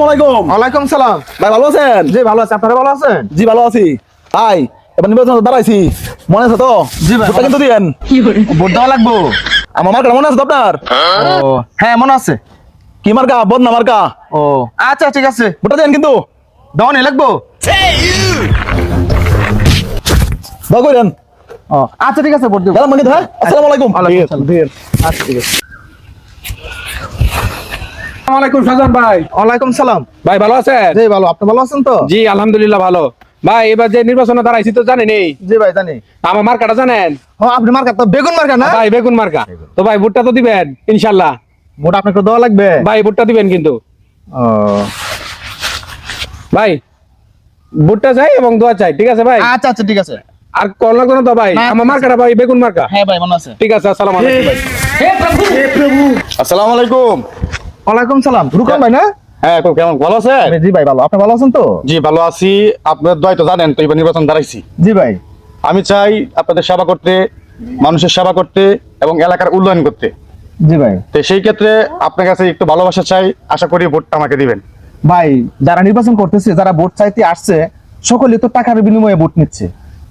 আসসালামু আলাইকুম। ওয়ালাইকুম সালাম। ভাই ভালো আছেন? জি ভালো আছে। আপনারা ভালো আছেন? জি ভালো আছি। হাই এবার নির্বাচন দাঁড়াইছি। মনে আছে তো? জি ভাই, কিন্তু দিয়েন। ভোট দেওয়া লাগবো। আমার মার্কা মনে আছে তো আপনার? ও হ্যাঁ মনে আছে। কি মার্কা? বদনা মার্কা? ও আচ্ছা ঠিক আছে। ভোটটা দেন কিন্তু। দেওয়া নেই লাগবো? দাও করেন। আচ্ছা ঠিক আছে ভোট দেবো। গেলাম মানে হ্যাঁ আসসালামু আলাইকুম। ওয়ালাইকুম সালাম। আচ্ছা ঠিক আছে। আসসালামাইকুম সাজান ভাই। ওয়ালাইকুম সালাম। ভাই ভালো আছেন? জি ভালো। আপনি ভালো আছেন তো? জি আলহামদুলিল্লাহ ভালো। ভাই এবার যে নির্বাচনে দাঁড়াইছি তো জানেনই? জি ভাই জানি। আমার মার্কাটা জানেন? ও আপনি মার্কা? তো বেগুন মার্কা না? ভাই বেগুন মার্কা। তো ভাই ভোটটা তো দিবেন ইনশাল্লাহ। ভোট আপনাকে দেওয়া লাগবে? ভাই ভোটটা দিবেন কিন্তু। ভাই ভোটটা চাই এবং দোয়া চাই ঠিক আছে ভাই? আচ্ছা আচ্ছা ঠিক আছে। আর কল লাগবে না তো ভাই? আমার মার্কাটা ভাই বেগুন মার্কা। হ্যাঁ ভাই মনে আছে। ঠিক আছে আসসালাম আলাইকুম ভাই। আসসালামু আলাইকুম। ওয়ালাইকুম সালাম। রুকন ভাই না? হ্যাঁ কেমন? ভালো আছেন? জি ভাই ভালো। আপনি ভালো আছেন তো? জি ভালো আছি। আপনার দয় তো জানেন তো এবার নির্বাচন দাঁড়াইছি। জি ভাই। আমি চাই আপনাদের সেবা করতে মানুষের সেবা করতে এবং এলাকার উন্নয়ন করতে। জি ভাই। তো সেই ক্ষেত্রে আপনার কাছে একটু ভালোবাসা চাই আশা করি ভোটটা আমাকে দিবেন। ভাই যারা নির্বাচন করতেছে যারা ভোট চাইতে আসছে সকলে তো টাকার বিনিময়ে ভোট নিচ্ছে।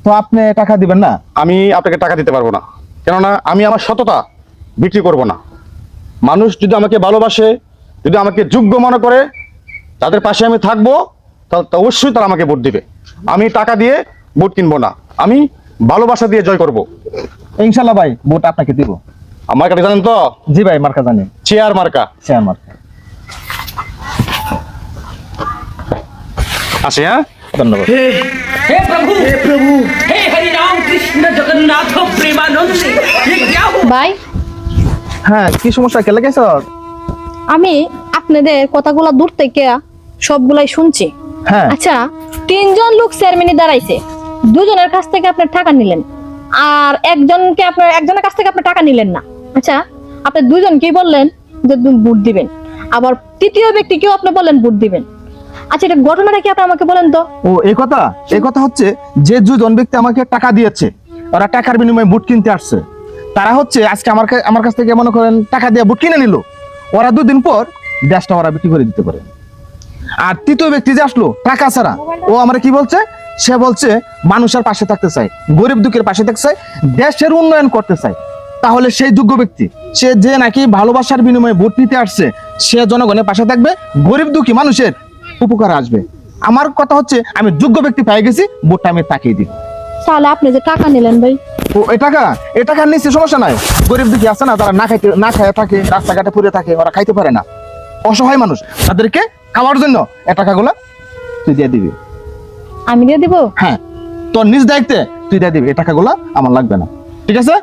তো আপনি টাকা দিবেন না? আমি আপনাকে টাকা দিতে পারব না। কেননা আমি আমার সততা বিক্রি করব না। মানুষ যদি আমাকে ভালোবাসে যদি আমাকে যোগ্য মনে করে তাদের পাশে আমি থাকবো তা- তা অবশ্যই তারা আমাকে ভোট দিবে আমি টাকা দিয়ে ভোট কিনবো না আমি ভালোবাসা দিয়ে জয় করব ইনশাল্লাহ ভাই ভোট আপনাকে দিব আমার কাছে জানেন তো জি ভাই মার্কা জানি চেয়ার মার্কা শেয়ার মার্কা আছে হ্যাঁ ধন্যবাদ हे प्रभु हे प्रभु हे हरि राम कृष्ण जगन्नाथ प्रेमानंद ये क्या हुआ ভাই হ্যাঁ কি সমস্যা? কে লেগেছ আমি আপনাদের কথাগুলো দূর থেকে সবগুলাই শুনছি। হ্যাঁ। আচ্ছা তিনজন লোক চেয়ারম্যানে দাঁড়াইছে। দুজনের কাছ থেকে আপনার টাকা নিলেন। আর একজনকে আপনার একজনের কাছ থেকে আপনি টাকা নিলেন না। আচ্ছা আপনি দুজনকেই বললেন? যে ভোট দিবেন। আবার তৃতীয় ব্যক্তি ব্যক্তিকেও আপনি বললেন ভোট দিবেন। আচ্ছা এটা ঘটনাটা কি আপনি আমাকে বলেন তো? ও এই কথা? এই কথা হচ্ছে যে দুজন ব্যক্তি আমাকে টাকা দিয়েছে ওরা টাকার বিনিময়ে বুট কিনতে আসছে। তারা হচ্ছে আজকে আমার আমার কাছ থেকে মনে করেন টাকা দিয়ে বুট কিনে নিল। ওরা দুদিন পর দেশটা ওরা বিক্রি করে দিতে পারে। আর তৃতীয় ব্যক্তি যে আসলো, টাকা ছাড়া, ও আমার কি বলছে? সে বলছে, মানুষের পাশে থাকতে চায় গরিব দুঃখের পাশে থাকতে চায় দেশের উন্নয়ন করতে চায় তাহলে সেই যোগ্য ব্যক্তি, সে যে নাকি ভালোবাসার বিনিময়ে ভোট নিতে আসছে, সে জনগণের পাশে থাকবে, গরিব দুঃখী মানুষের উপকার আসবে। আমার কথা হচ্ছে, আমি যোগ্য ব্যক্তি পেয়ে গেছি, ভোটটা আমি তাকিয়ে দিই। তাহলে আপনি যে টাকা নিলেন ভাই ও এই টাকা এই টাকা নিচ্ছে সমস্যা নাই। গরিব দুঃখী আছে না তারা না খাইতে না খায় থাকে রাস্তাঘাটে পড়ে থাকে ওরা খাইতে পারে না। অসহায় মানুষ তাদেরকে খাওয়ার জন্য এ টাকাগুলা তুই দিয়ে দিবি। আমি দিয়ে দিব? হ্যাঁ তোর নিজ দায়িত্বে তুই দিয়ে দিবি টাকাগুলা আমার লাগবে না। ঠিক আছে।